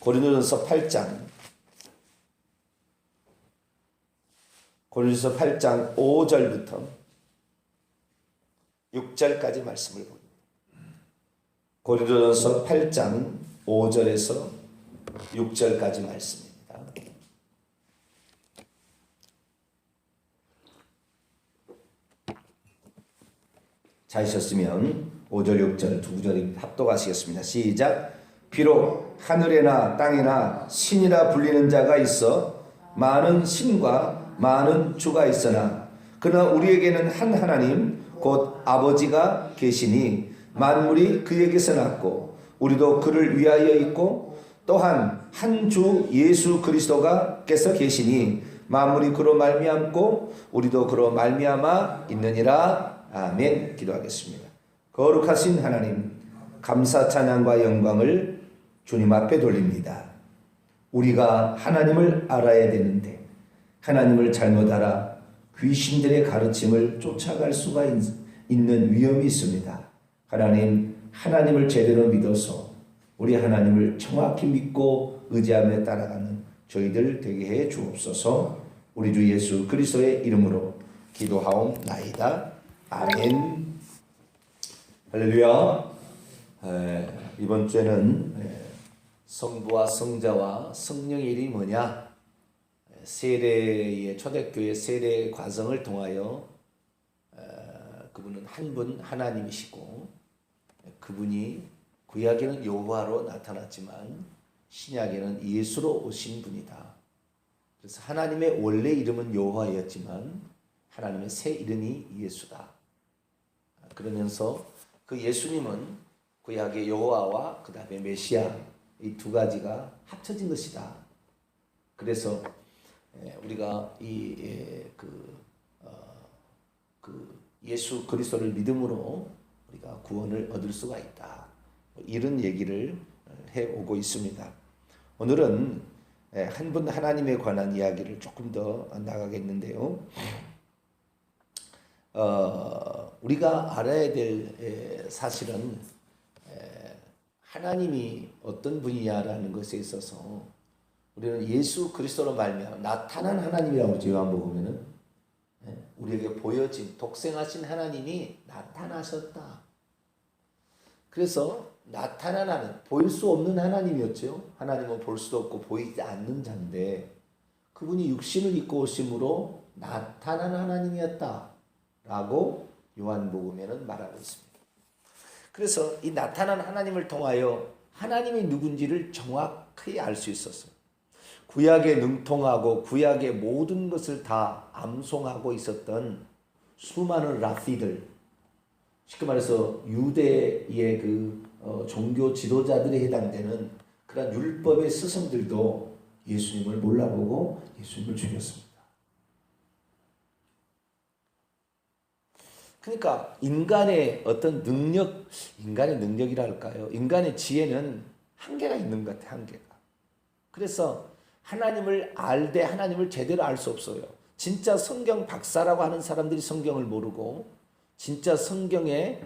고린도전서 8장 고린도전서 8장 5절부터 6절까지 말씀을 봅니다. 고린도전서 8장 5절에서 6절까지 말씀입니다. 자셨으면 5절 6절 두 구절이 합독하시겠습니다. 시작. 비록 하늘에나 땅에나 신이라 불리는 자가 있어 많은 신과 많은 주가 있으나 그러나 우리에게는 한 하나님 곧 아버지가 계시니 만물이 그에게서 났고 우리도 그를 위하여 있고 또한 한 주 예수 그리스도가 께서 계시니 만물이 그로 말미암고 우리도 그로 말미암아 있느니라 아멘 기도하겠습니다. 거룩하신 하나님 감사 찬양과 영광을 주님 앞에 돌립니다. 우리가 하나님을 알아야 되는데 하나님을 잘못 알아 귀신들의 가르침을 쫓아갈 수가 있, 있는 위험이 있습니다. 하나님 하나님을 제대로 믿어서 우리 하나님을 정확히 믿고 의지하며 따라가는 저희들 되게 해 주옵소서. 우리 주 예수 그리스도의 이름으로 기도하옵나이다. 아멘. 할렐루야. 에, 이번 주에는 에, 성부와 성자와 성령의 일이 뭐냐? 에, 세례의 초대교회 세례 과정을 통하여 에, 그분은 한 분 하나님이시고 에, 그분이 구약에는 여호와로 나타났지만 신약에는 예수로 오신 분이다. 그래서 하나님의 원래 이름은 여호와였지만 하나님의 새 이름이 예수다. 그러면서 그 예수님은 구약의 여호와와 그 다음에 메시아 이 두 가지가 합쳐진 것이다. 그래서 에, 우리가 이그 어, 그 예수 그리스도를 믿음으로 우리가 구원을 얻을 수가 있다. 뭐 이런 얘기를 해 오고 있습니다. 오늘은 한 분 하나님에 관한 이야기를 조금 더 나가겠는데요. 어, 우리가 알아야 될 에, 사실은 에, 하나님이 어떤 분이냐라는 것에 있어서 우리는 예수 그리스도로 말미암아 나타난 하나님이라고. 요한복음에는 예, 우리에게 보여진 독생하신 하나님이 나타나셨다. 그래서 나타나는 보일 수 없는 하나님이었죠. 하나님은 볼 수도 없고 보이지 않는 자인데 그분이 육신을 입고 오심으로 나타난 하나님이었다라고 요한복음에는 말하고 있습니다. 그래서 이 나타난 하나님을 통하여 하나님이 누군지를 정확히 알 수 있었어요. 구약에 능통하고 구약의 모든 것을 다 암송하고 있었던 수많은 랍비들, 쉽게 말해서 유대의 그 어, 종교 지도자들에 해당되는 그런 율법의 스승들도 예수님을 몰라보고 예수님을 죽였습니다. 그러니까 인간의 어떤 능력, 인간의 능력이라 할까요? 인간의 지혜는 한계가 있는 것 같아요, 한계가. 그래서 하나님을 알되 하나님을 제대로 알 수 없어요. 진짜 성경 박사라고 하는 사람들이 성경을 모르고 진짜 성경에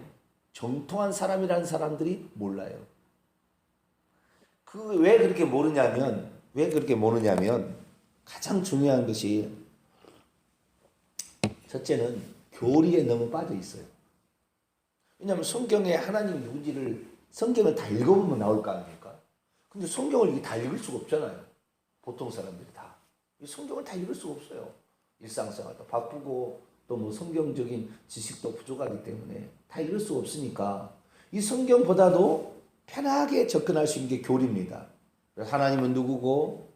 정통한 사람이라는 사람들이 몰라요. 그 왜 그렇게 모르냐면 왜 그렇게 모르냐면 가장 중요한 것이 첫째는 교리에 너무 빠져 있어요. 왜냐하면 성경에 하나님 누군지를 성경을 다 읽어보면 나올 거 아닙니까? 근데 성경을 다 읽을 수가 없잖아요. 보통 사람들이 다. 이 성경을 다 읽을 수가 없어요. 일상생활도 바쁘고 또 뭐 성경적인 지식도 부족하기 때문에 다 읽을 수 없으니까 이 성경보다도 편하게 접근할 수 있는 게 교리입니다. 하나님은 누구고,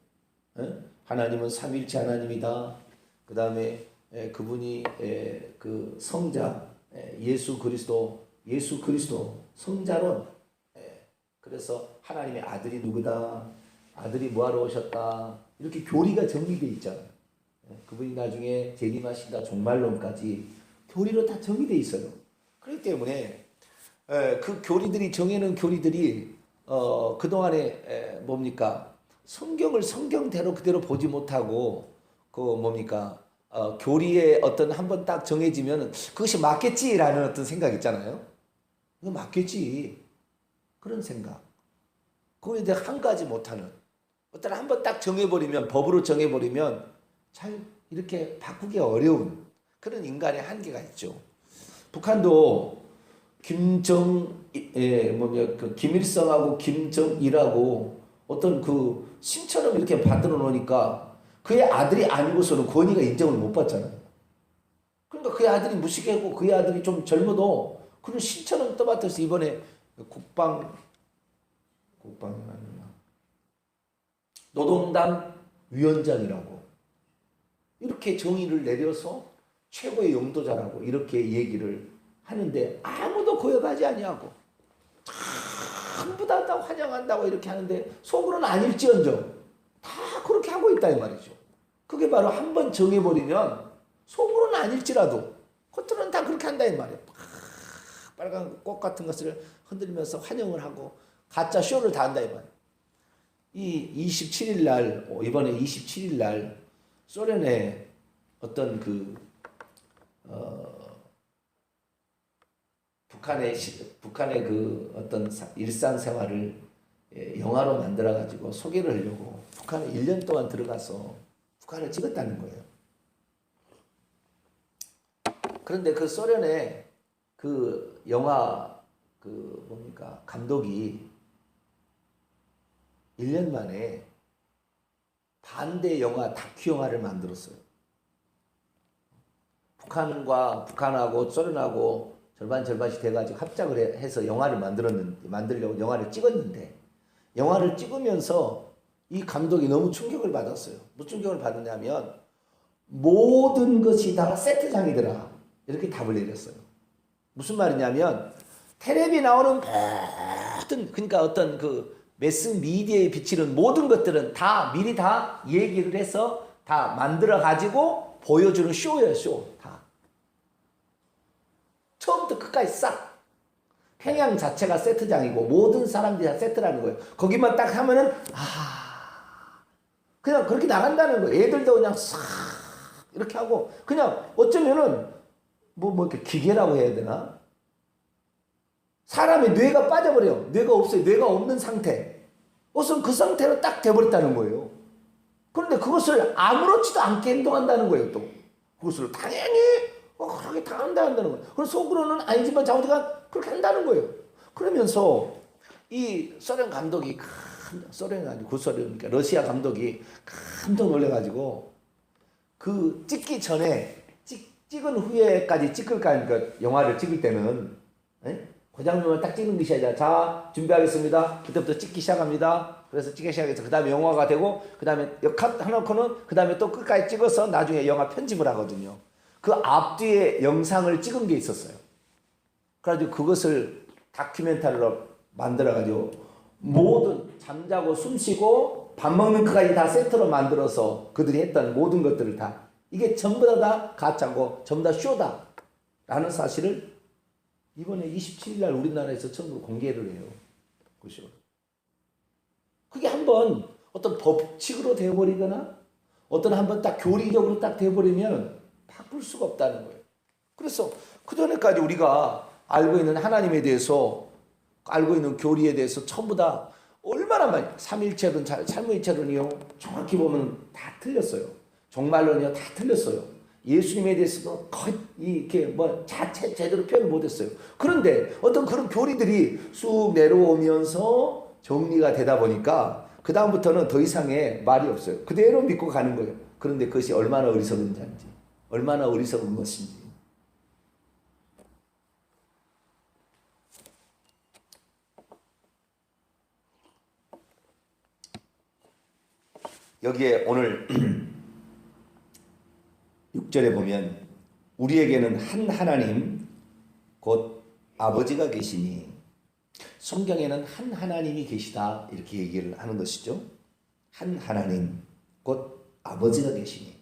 에? 하나님은 삼일체 하나님이다. 그 다음에 그분이 에, 그 성자 에, 예수 그리스도, 예수 그리스도 성자론. 에, 그래서 하나님의 아들이 누구다, 아들이 뭐하러 오셨다 이렇게 교리가 정리되어 있잖아요. 그분이 나중에 재림하신다 종말론까지 교리로 다 정의되어 있어요. 그렇기 때문에 그 교리들이 정해놓은 교리들이 어, 그동안에 뭡니까 성경을 성경대로 그대로 보지 못하고 그 뭡니까 어, 교리에 어떤 한 번 딱 정해지면 그것이 맞겠지라는 어떤 생각 있잖아요. 이거 맞겠지 그런 생각. 그걸 이제 한 가지 못하는 어떤 한 번 딱 정해버리면 법으로 정해버리면 잘 이렇게 바꾸기 어려운 그런 인간의 한계가 있죠. 북한도 김정 예 뭐냐 그 김일성하고 김정일하고 어떤 그 신처럼 이렇게 만들어 놓으니까 그의 아들이 아니고서는 권위가 인정을 못 받잖아요. 그러니까 그의 아들이 무식하고 그의 아들이 좀 젊어도 그런 신처럼 떠맡아서 이번에 국방 국방이 아니나 노동당 위원장이라고 이렇게 정의를 내려서 최고의 용도자라고 이렇게 얘기를 하는데 아무도 고역하지 아니하고 전부 다, 다 환영한다고 이렇게 하는데 속으로는 아닐지언정 다 그렇게 하고 있다 이 말이죠. 그게 바로 한 번 정해버리면 속으로는 아닐지라도 겉으로는 다 그렇게 한다 이 말이에요. 빨간 꽃 같은 것을 흔들면서 환영을 하고 가짜 쇼를 다 한다 이 말이에요. 이 27일 날 어, 이번에 27일 날 소련의 어떤 그 어, 북한의 시- 북한의 그 어떤 사- 일상 생활을 예, 영화로 만들어 가지고 소개를 하려고 북한에 1년 동안 들어가서 북한을 찍었다는 거예요. 그런데 그 소련의 그 영화 그 뭡니까 감독이 1년 만에 반대 영화 다큐 영화를 만들었어요. 북한과 북한하고 소련하고 절반 절반씩 돼가지고 합작을 해- 해서 영화를 만들었는데 만들려고 영화를 찍었는데 영화를 찍으면서 이 감독이 너무 충격을 받았어요. 무슨 충격을 받았냐면 모든 것이 다 세트장이더라 이렇게 답을 내렸어요. 무슨 말이냐면 텔레비 나오는 모든 그러니까 어떤 그 매스 미디어에 비치는 모든 것들은 다 미리 다 얘기를 해서 다 만들어 가지고 보여주는 쇼예요 쇼 다. 처음부터 끝까지 싹 평양 자체가 세트장이고 모든 사람들이 다 세트라는 거예요. 거기만 딱 하면은 아 그냥 그렇게 나간다는 거예요. 애들도 그냥 싹 이렇게 하고 그냥 어쩌면은 뭐뭐 이렇게 기계라고 해야 되나? 사람의 뇌가 빠져버려요. 뇌가 없어요. 뇌가 없는 상태. 우선 그 상태로 딱 돼버렸다는 거예요. 그런데 그것을 아무렇지도 않게 행동한다는 거예요, 또. 그것을 당연히 어, 그렇게 다 한다 한다는 거예요. 그래서 속으로는 아니지만 자기가 그렇게 한다는 거예요. 그러면서 이 소련 감독이 큰 소련이 구소련이니까 러시아 감독이 깜짝 놀래가지고 그 찍기 전에 찍, 찍은 후에까지 찍을까 그 영화를 찍을 때는 에? 그 장면을 딱 찍는 것이 아니라 자 준비하겠습니다. 그때부터 찍기 시작합니다. 그래서 찍기 시작해서 그 다음에 영화가 되고 그 다음에 컷 해놓고는 그 다음에 또 끝까지 찍어서 나중에 영화 편집을 하거든요. 그 앞뒤에 영상을 찍은 게 있었어요. 그래가지고 그것을 다큐멘터리로 만들어가지고 모든 잠자고 숨쉬고 밥 먹는 것까지 다 세트로 만들어서 그들이 했던 모든 것들을 다 이게 전부 다, 다 가짜고 전부 다 쇼다 라는 사실을 이번에 27일 날 우리나라에서 처음으로 공개를 해요. 그 쇼. 그게 한번 어떤 법칙으로 되어버리거나 어떤 한번 딱 교리적으로 딱 되어버리면 바꿀 수가 없다는 거예요. 그래서 그전에까지 우리가 알고 있는 하나님에 대해서 알고 있는 교리에 대해서 전부 다 얼마나 많이 삼일체론, 자- 삼위일체론이요 정확히 보면 다 틀렸어요. 종말론이요 다 틀렸어요. 예수님에 대해서도 거의 이렇게 뭐 자체 제대로 표현 못했어요. 그런데 어떤 그런 교리들이 쑥 내려오면서 정리가 되다 보니까 그 다음부터는 더 이상의 말이 없어요. 그대로 믿고 가는 거예요. 그런데 그것이 얼마나 어리석은지, 얼마나 어리석은 것인지. 여기에 오늘 6절에 보면 우리에게는 한 하나님 곧 아버지가 계시니 성경에는 한 하나님이 계시다 이렇게 얘기를 하는 것이죠. 한 하나님 곧 아버지가 계시니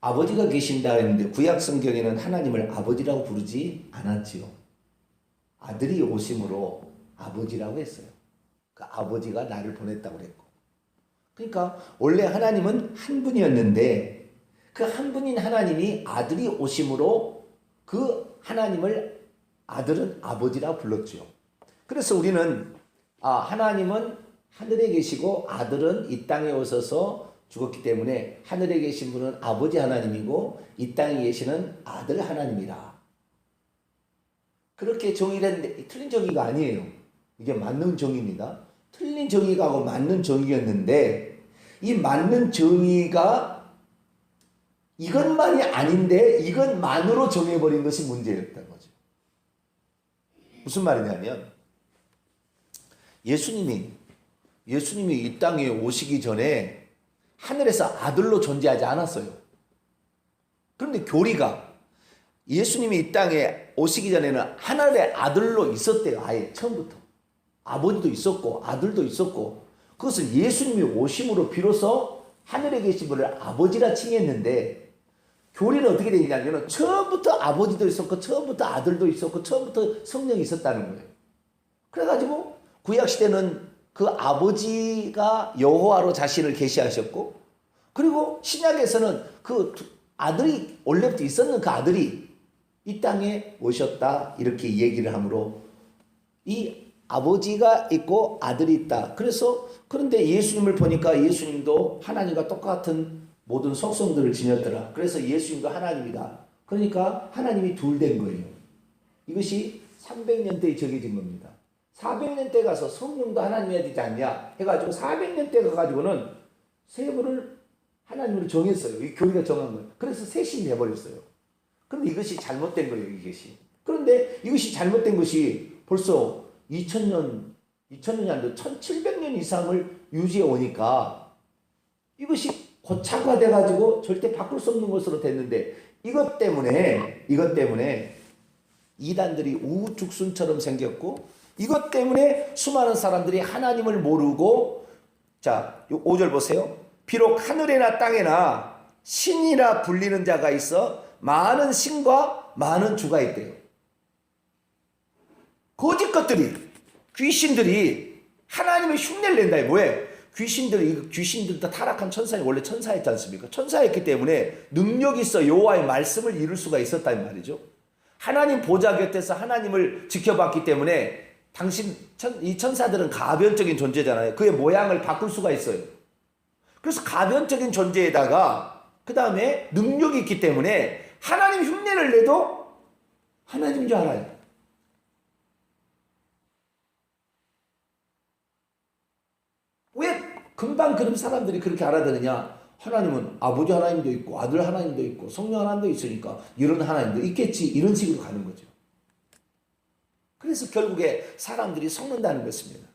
아버지가 계신다 했는데 구약 성경에는 하나님을 아버지라고 부르지 않았지요. 아들이 오심으로 아버지라고 했어요. 그 아버지가 나를 보냈다고 그랬고. 그러니까 원래 하나님은 한 분이었는데 그 한 분인 하나님이 아들이 오심으로 그 하나님을 아들은 아버지라 불렀죠. 그래서 우리는 아 하나님은 하늘에 계시고 아들은 이 땅에 오셔서 죽었기 때문에 하늘에 계신 분은 아버지 하나님이고 이 땅에 계시는 아들 하나님이라. 그렇게 했는데 틀린 정의가 아니에요. 이게 맞는 정의입니다. 틀린 정의가 하고 맞는 정의였는데 이 맞는 정의가 이것만이 아닌데 이것만으로 정해버린 것이 문제였던 거죠. 무슨 말이냐면 예수님이 예수님이 이 땅에 오시기 전에 하늘에서 아들로 존재하지 않았어요. 그런데 교리가 예수님이 이 땅에 오시기 전에는 하늘의 아들로 있었대요. 아예 처음부터. 아버지도 있었고 아들도 있었고 그것을 예수님이 오심으로 비로소 하늘에 계신 분을 아버지라 칭했는데 교리는 어떻게 되어 있냐면 처음부터 아버지도 있었고 처음부터 아들도 있었고 처음부터 성령이 있었다는 거예요. 그래가지고 구약 시대는 그 아버지가 여호와로 자신을 계시하셨고 그리고 신약에서는 그 두- 아들이 원래부터 있었는 그 아들이 이 땅에 오셨다 이렇게 얘기를 하므로 이 아버지가 있고 아들이 있다. 그래서 그런데 예수님을 보니까 예수님도 하나님과 똑같은 모든 속성들을 지녔더라. 그래서 예수님도 하나님이다. 그러니까 하나님이 둘 된 거예요. 이것이 300년 대에 정해진 겁니다. 400년 때 가서 성령도 하나님이어야 되지 않냐 해가지고 400년 때 가가지고는 세 분을 하나님으로 정했어요. 이 교리가 정한 거예요. 그래서 셋이 돼버렸어요. 그런데 이것이 잘못된 거예요. 이것이. 그런데 이것이 잘못된 것이 벌써 2000년, 2000년이 아니라 1700년 이상을 유지해 오니까 이것이 고착화돼 가지고 절대 바꿀 수 없는 것으로 됐는데 이것 때문에 이것 때문에 이단들이 우죽순처럼 생겼고 이것 때문에 수많은 사람들이 하나님을 모르고 자, 5절 보세요. 비록 하늘에나 땅에나 신이라 불리는 자가 있어 많은 신과 많은 주가 있대요. 거짓 것들이 귀신들이 하나님의 흉내를 낸다. 뭐에? 귀신들이 귀신들 다 타락한 천사이 원래 천사였지 않습니까? 천사였기 때문에 능력 있어 여호와의 말씀을 이룰 수가 있었단 말이죠. 하나님 보좌 곁에서 하나님을 지켜봤기 때문에 당신 천, 이 천사들은 가변적인 존재잖아요. 그의 모양을 바꿀 수가 있어요. 그래서 가변적인 존재에다가 그 다음에 능력이 있기 때문에 하나님 흉내를 내도 하나님인 줄 알아요. 왜 금방 그런 사람들이 그렇게 알아들으냐? 하나님은 아버지 하나님도 있고 아들 하나님도 있고 성령 하나님도 있으니까 이런 하나님도 있겠지 이런 식으로 가는 거죠. 그래서 결국에 사람들이 속는다는 것입니다.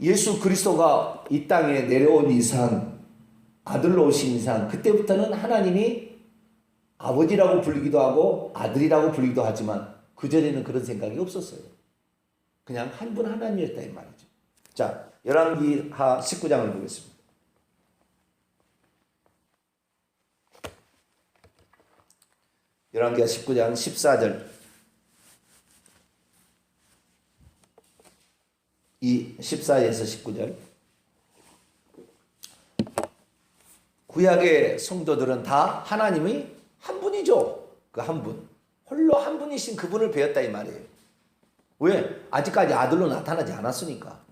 예수 그리스도가 이 땅에 내려온 이상 아들로 오신 이상 그때부터는 하나님이 아버지라고 불리기도 하고 아들이라고 불리기도 하지만 그 전에는 그런 생각이 없었어요. 그냥 한 분 하나님이었다 이 말이죠. 자, 열왕기하 19장을 보겠습니다. 열왕기하 19장 14절 이 14에서 19절 구약의 성도들은 다 하나님이 한 분이죠. 그 한 분. 홀로 한 분이신 그분을 배웠다 이 말이에요. 왜? 아직까지 아들로 나타나지 않았으니까.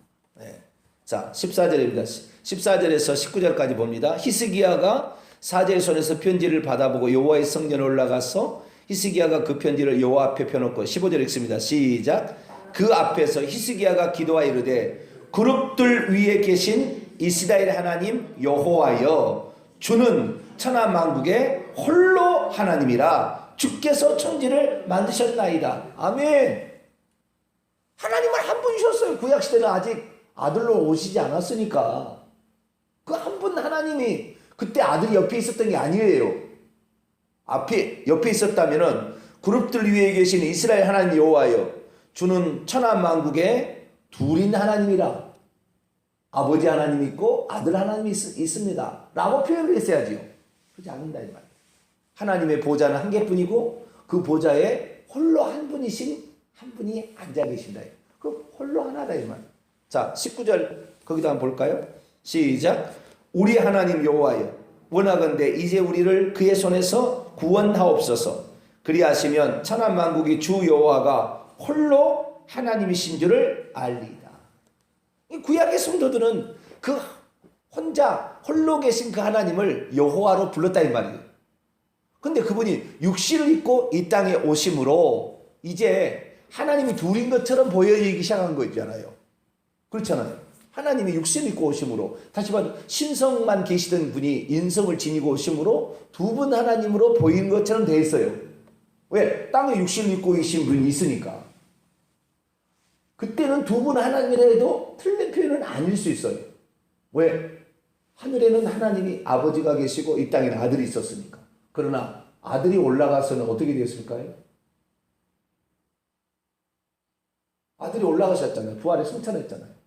네. 자, 14절입니다. 14절에서 19절까지 봅니다. 히스기야가 사제의 손에서 편지를 받아보고 여호와의 성전에 올라가서 히스기야가 그 편지를 여호와 앞에 펴놓고 15절 읽습니다. 시작. 그 앞에서 히스기야가 기도하 이르되 그룹들 위에 계신 이스라엘 하나님 여호와여 주는 천하 만국의 홀로 하나님이라 주께서 천지를 만드셨나이다. 아멘. 하나님은 한 분이셨어요. 구약 시대는 아직 아들로 오시지 않았으니까 그 한 분 하나님이 그때 아들이 옆에 있었던 게 아니에요. 앞에 옆에 있었다면은 그룹들 위에 계신 이스라엘 하나님 여호와여 주는 천하 만국의 둘인 하나님이라 아버지 하나님 있고 아들 하나님이 있, 습니다 라고 표현을 했어야지요. 그렇지 않는다 이 말이에요. 하나님의 보좌는 한 개뿐이고 그 보좌에 홀로 한 분이신 한 분이 앉아 계신다. 그 홀로 하나다 이 말. 자, 19절 거기다 한번 볼까요? 시작. 우리 하나님 여호와여 원하건대 이제 우리를 그의 손에서 구원하옵소서. 그리하시면 천한 만국의 주 여호와가 홀로 하나님이신 줄을 알리이다. 이 구약의 성도들은 그 혼자 홀로 계신 그 하나님을 여호와로 불렀다 이 말이에요. 근데 그분이 육신을 입고 이 땅에 오심으로 이제 하나님이 둘인 것처럼 보여지기 시작한 거 있잖아요. 그렇잖아요. 하나님이 육신을 입고 오심으로 다시 말해 신성만 계시던 분이 인성을 지니고 오심으로 두 분 하나님으로 보이는 것처럼 돼 있어요. 왜? 땅에 육신을 입고 계신 분이 있으니까. 그때는 두 분 하나님이라 해도 틀린 표현은 아닐 수 있어요. 왜? 하늘에는 하나님이 아버지가 계시고 이 땅에는 아들이 있었으니까. 그러나 아들이 올라가서는 어떻게 되었을까요? 아들이 올라가셨잖아요. 부활에 승천했잖아요.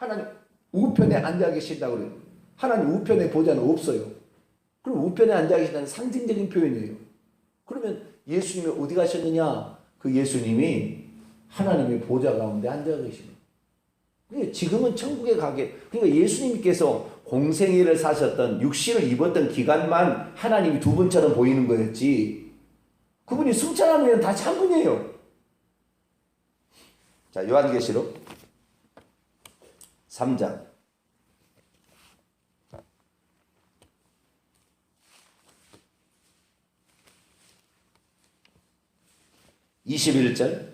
하나님 우편에 앉아 계신다고 그래요. 하나님 우편에 보좌는 없어요. 그럼 우편에 앉아 계신다는 상징적인 표현이에요. 그러면 예수님이 어디 가셨느냐? 그 예수님이 하나님의 보좌 가운데 앉아 계시는 그러니까 지금은 천국에 가게 그러니까 예수님께서 공생애를 사셨던 육신을 입었던 기간만 하나님이 두 분처럼 보이는 거였지 그분이 승천하면 다시 한 분이에요. 자 요한계시록 3장 21절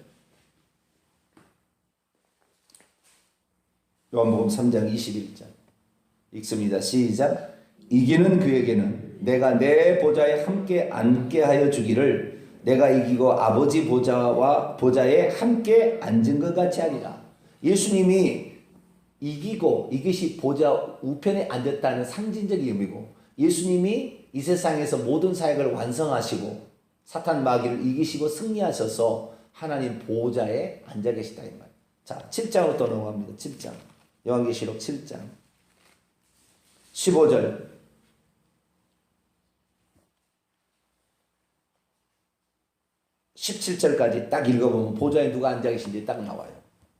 요한복음 3장 21절 읽습니다. 시작 이기는 그에게는 내가 내 보좌에 함께 앉게 하여 주기를 내가 이기고 아버지 보좌와 보좌에 함께 앉은 것 같이 하리라. 예수님이 이기고 이것이 보좌 우편에 앉았다는 상징적인 의미고 예수님이 이 세상에서 모든 사역을 완성하시고 사탄 마귀를 이기시고 승리하셔서 하나님 보좌에 앉아 계시다 이 말. 자, 7장으로 또 넘어갑니다. 7장. 요한계시록 7장. 15절. (17절까지) 딱 읽어보면 보좌에 누가 앉아 계신지 딱 나와요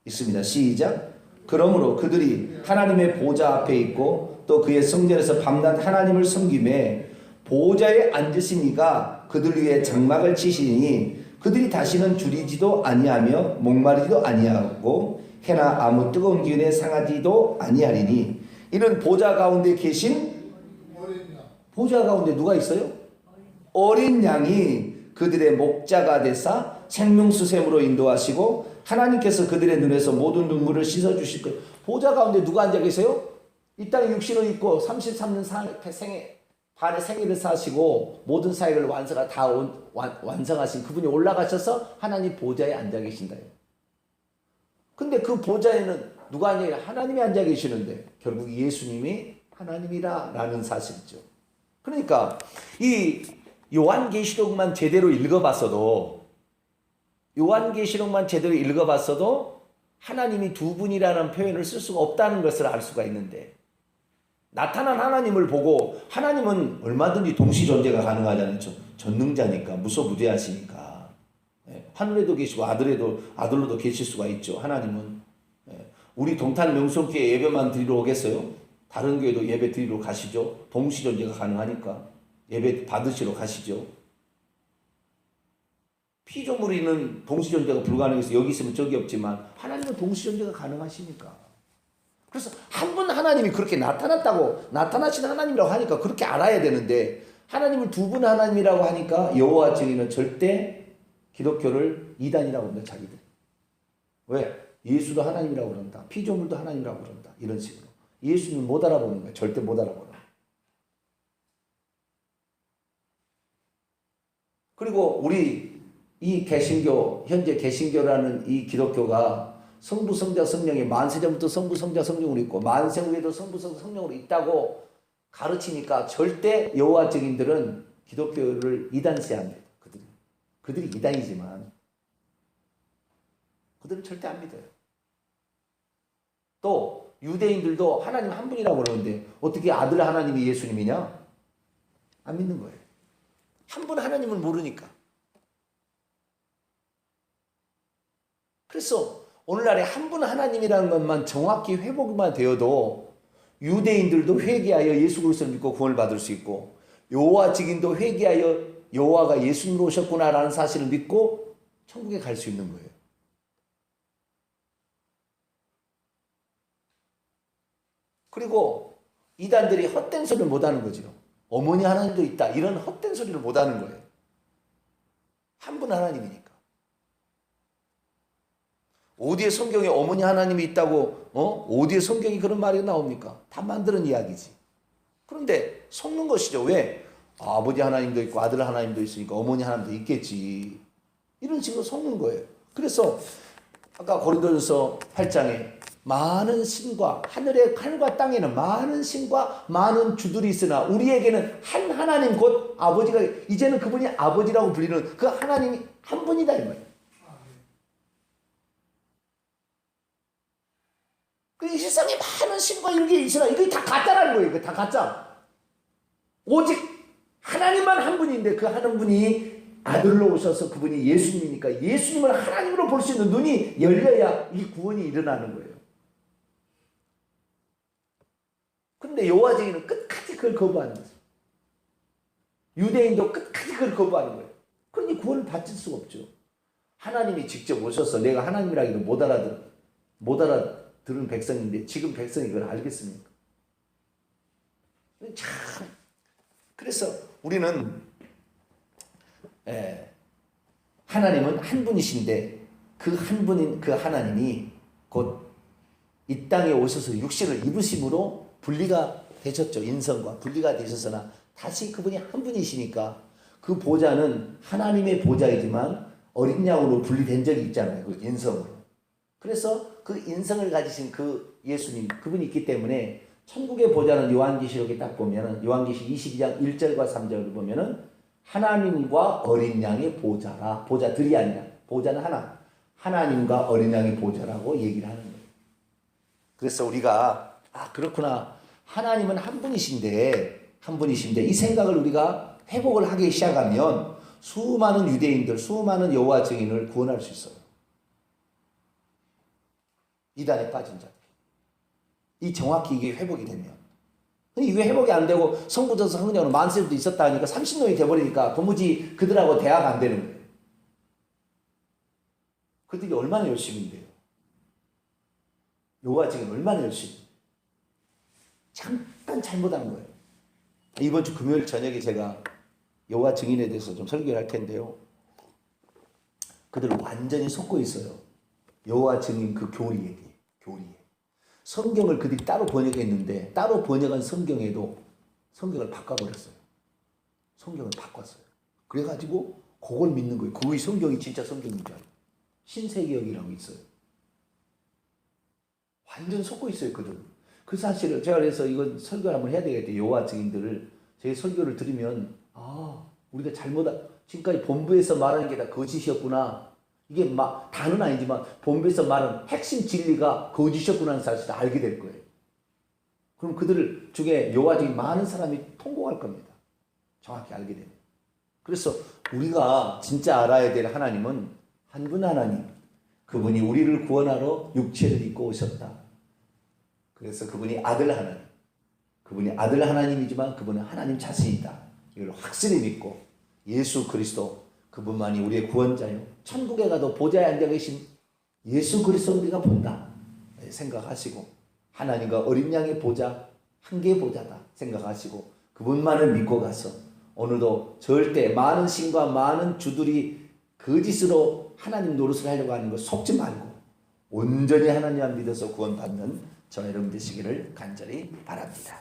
있습니다 시작 그러므로 그들이 하나님의 보좌 앞에 있고 또 그의 성전에서 밤낮 하나님을 섬김에 보좌에 앉으신 이가 그들 위에 장막을 치시니 그들이 다시는 줄이지도 아니하며 목마르지도 아니하고 해나 아무 뜨거운 기운에 상하지도 아니하리니 이는 보좌 가운데 계신 보좌 가운데 누가 있어요? 어린 양이 그들의 목자가 되사 생명수샘으로 인도하시고 하나님께서 그들의 눈에서 모든 눈물을 씻어 주실 거예요. 보좌 가운데 누가 앉아 계세요? 이 땅에 육신을 입고 33년 생애 반의 생애를 사시고 모든 사역을 완성하 다 온, 완, 완성하신 그분이 올라가셔서 하나님 보좌에 앉아 계신다요. 근데 그 보좌에는 누가 앉아? 하나님이 앉아 계시는데 결국 예수님이 하나님이라라는 사실이죠. 그러니까 이 요한계시록만 제대로 읽어봤어도 요한계시록만 제대로 읽어봤어도 하나님이 두 분이라는 표현을 쓸 수가 없다는 것을 알 수가 있는데 나타난 하나님을 보고 하나님은 얼마든지 동시 존재가 가능하잖아요. 전능자니까 무소무대하시니까 예, 하늘에도 계시고 아들에도 아들로도 계실 수가 있죠. 하나님은 예, 우리 동탄 명성교회 예배만 드리러 오겠어요? 다른 교회도 예배 드리러 가시죠. 동시 존재가 가능하니까 예배 받으시러 가시죠. 피조물이는 동시 존재가 불가능해서 여기 있으면 저기 없지만 하나님은 동시 존재가 가능하시니까. 그래서 한 분 하나님이 그렇게 나타났다고 나타나신 하나님이라고 하니까 그렇게 알아야 되는데 하나님을 두 분 하나님이라고 하니까 여호와 증인은 절대 기독교를 이단이라고 합니다 자기들. 왜? 예수도 하나님이라고 그런다. 피조물도 하나님이라고 그런다. 이런 식으로. 예수님 못 알아보는 거야. 절대 못 알아보는 그리고 우리 이 개신교 현재 개신교라는 이 기독교가 성부 성자 성령이 만세 전부터 성부 성자 성령으로 있고 만세 후에도 성부 성자 성령으로 있다고 가르치니까 절대 여호와 증인들은 기독교를 이단시합니다. 그들이 그들이 이단이지만 그들은 절대 안 믿어요. 또 유대인들도 하나님 한 분이라고 그러는데 어떻게 아들 하나님이 예수님이냐? 안 믿는 거예요. 한 분 하나님을 모르니까. 그래서 오늘날에 한 분 하나님이라는 것만 정확히 회복만 되어도 유대인들도 회개하여 예수 그리스도를 믿고 구원을 받을 수 있고 여호와 증인도 회개하여 여호와가 예수님으로 오셨구나라는 사실을 믿고 천국에 갈 수 있는 거예요. 그리고 이단들이 헛된 소리를 못하는 거죠. 어머니 하나님도 있다. 이런 헛된 소리를 못하는 거예요. 한 분 하나님이니까. 어디에 성경에 어머니 하나님이 있다고 어? 어디에 성경이 그런 말이 나옵니까? 다 만드는 이야기지. 그런데 속는 것이죠. 왜? 아버지 하나님도 있고 아들 하나님도 있으니까 어머니 하나님도 있겠지. 이런 식으로 속는 거예요. 그래서 아까 고린도전서 8장에 많은 신과 하늘의 하늘과 땅에는 많은 신과 많은 주들이 있으나 우리에게는 한 하나님 곧 아버지가 이제는 그분이 아버지라고 불리는 그 하나님이 한 분이다 이 말이에요. 그 이 세상에 많은 신과 이런 게 있으나 이게 다 가짜라는 거예요. 이거 다 가짜. 오직 하나님만 한 분인데 그 한 분이 아들로 오셔서 그분이 예수님이니까 예수님을 하나님으로 볼 수 있는 눈이 열려야 이 구원이 일어나는 거예요. 그런데 여호와쟁이는 끝까지 그걸 거부하는 거죠. 유대인도 끝까지 그걸 거부하는 거예요. 그러니 구원을 받을 수가 없죠. 하나님이 직접 오셔서 내가 하나님이라기도 못 알아들 못 알아 들은 백성인데 지금 백성이 그걸 알겠습니까? 참 그래서 우리는 예, 하나님은 한 분이신데 그 한 분인 그 하나님이 곧 이 땅에 오셔서 육신을 입으심으로 분리가 되셨죠. 인성과 분리가 되셨으나 다시 그분이 한 분이시니까 그 보좌는 하나님의 보좌이지만 어린 양으로 분리된 적이 있잖아요. 그 인성으로. 그래서 그 인성을 가지신 그 예수님 그분이 있기 때문에 천국의 보좌는 요한계시록에 딱 보면은 요한계시 22장 1절과 3절을 보면은 하나님과 어린 양의 보좌라 보좌들이 아니라 보좌는 하나 하나님과 어린 양의 보좌라고 얘기를 하는 거예요. 그래서 우리가 아 그렇구나 하나님은 한 분이신데 한 분이신데 이 생각을 우리가 회복을 하기 시작하면 수많은 유대인들 수많은 여호와 증인을 구원할 수 있어요. 이단에 빠진 자. 이 정확히 이게 회복이 되면. 근데 이게 회복이 안 되고 성부전서 성령으로 만세도 있었다 하니까 30년이 돼버리니까 도무지 그들하고 대화가 안 되는 거예요. 그들이 얼마나 열심인데요. 여호와 증인 얼마나 열심히. 잠깐 잘못한 거예요. 이번 주 금요일 저녁에 제가 여호와 증인에 대해서 좀 설교를 할 텐데요. 그들 완전히 속고 있어요. 여호와 증인 그 교리에게, 교리에. 성경을 그들이 따로 번역했는데 따로 번역한 성경에도 성경을 바꿔버렸어요. 성경을 바꿨어요. 그래가지고 그걸 믿는 거예요. 그의 성경이 진짜 성경인 줄 알고. 신세계역이라고 있어요. 완전 속고 있어요, 그들. 그 사실을 제가 그래서 이건 설교를 한번 해야 되겠대. 여호와 증인들을 제 설교를 들으면 아 우리가 잘못 지금까지 본부에서 말하는 게 다 거짓이었구나. 이게 막 다는 아니지만 본부에서 말하는 핵심 진리가 거짓이었구나 하는 사실을 알게 될 거예요. 그럼 그들 중에 여호와 증인 많은 사람이 통곡할 겁니다. 정확히 알게 되면. 그래서 우리가 진짜 알아야 될 하나님은 한 분 하나님. 그분이 우리를 구원하러 육체를 입고 오셨다. 그래서 그분이 아들 하나님. 그분이 아들 하나님이지만 그분은 하나님 자신이다. 이걸 확실히 믿고 예수 그리스도 그분만이 우리의 구원자요. 천국에 가도 보좌에 앉아 계신 예수 그리스도 우리가 본다. 네, 생각하시고 하나님과 어린 양의 보좌 한 개의 보좌다 생각하시고 그분만을 믿고 가서 오늘도 절대 많은 신과 많은 주들이 거짓으로 하나님 노릇을 하려고 하는 거 속지 말고 온전히 하나님만 믿어서 구원받는 저 여러분 되시기를 간절히 바랍니다.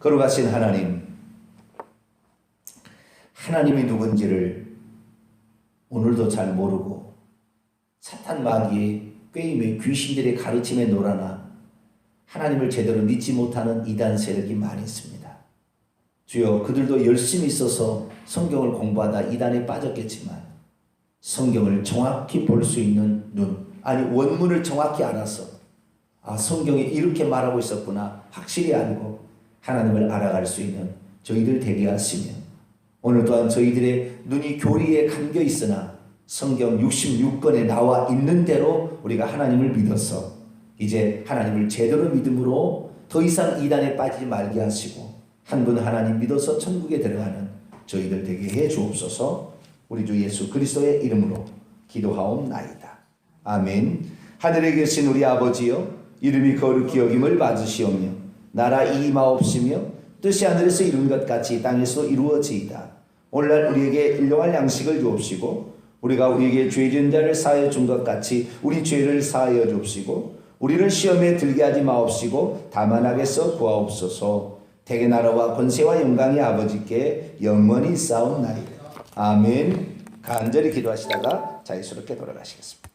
거룩하신 하나님, 하나님이 누군지를 오늘도 잘 모르고 사탄 마귀의 꾀임에 귀신들의 가르침에 놀아나 하나님을 제대로 믿지 못하는 이단 세력이 많이 있습니다. 주여 그들도 열심히 있어서 성경을 공부하다 이단에 빠졌겠지만 성경을 정확히 볼 수 있는 눈, 아니 원문을 정확히 알아서 아 성경에 이렇게 말하고 있었구나 확실히 알고 하나님을 알아갈 수 있는 저희들 되게 하시며 오늘 또한 저희들의 눈이 교리에 감겨 있으나 성경 66권에 나와 있는 대로 우리가 하나님을 믿어서 이제 하나님을 제대로 믿음으로 더 이상 이단에 빠지지 말게 하시고 한 분 하나님 믿어서 천국에 들어가는 저희들 되게 해 주옵소서 우리 주 예수 그리스도의 이름으로 기도하옵나이다. 아멘. 하늘에 계신 우리 아버지여 이름이 거룩히 여김을 받으시오며 나라 이마옵시며 뜻이 하늘에서 이룬 것 같이 땅에서 이루어지이다. 오늘날 우리에게 일용할 양식을 주옵시고 우리가 우리에게 죄 지은 자를 사하여 준 것 같이 우리 죄를 사하여 주옵시고 우리를 시험에 들게 하지 마옵시고 다만 악에서 구하옵소서 대개 나라와 권세와 영광이 아버지께 영원히 싸움나이다. 아멘 간절히 기도하시다가 자유스럽게 돌아가시겠습니다.